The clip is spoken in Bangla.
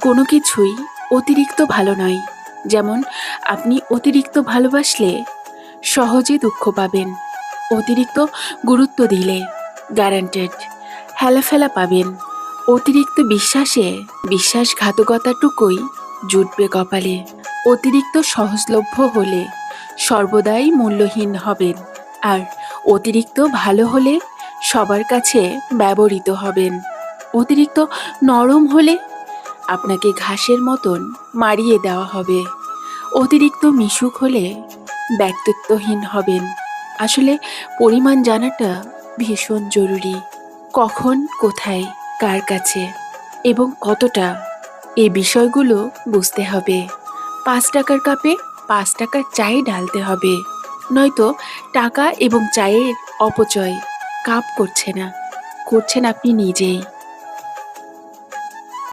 কোনো কিছুই অতিরিক্ত ভালো নয়। যেমন, আপনি অতিরিক্ত ভালোবাসলে সহজে দুঃখ পাবেন। অতিরিক্ত গুরুত্ব দিলে গ্যারান্টেড হেলাফেলা পাবেন। অতিরিক্ত বিশ্বাসে বিশ্বাসঘাতকতাটুকুই জুটবে কপালে। অতিরিক্ত সহজলভ্য হলে সর্বদাই মূল্যহীন হবেন। আর অতিরিক্ত ভালো হলে সবার কাছে ব্যবহৃত হবেন। অতিরিক্ত নরম হলে আপনাকে ঘাসের মতন মারিয়ে দেওয়া হবে। অতিরিক্ত মিশুক হলে ব্যক্তিত্বহীন হবেন। আসলে পরিমাণ জানাটা ভীষণ জরুরি। কখন, কোথায়, কার কাছে এবং কতটা এই বিষয়গুলো বুঝতে হবে। পাঁচ টাকার কাপে পাঁচ টাকার চায়ে ঢালতে হবে। নয়তো টাকা এবং চায়ের অপচয় কাপ করছে না। করছেন আপনি নিজেই।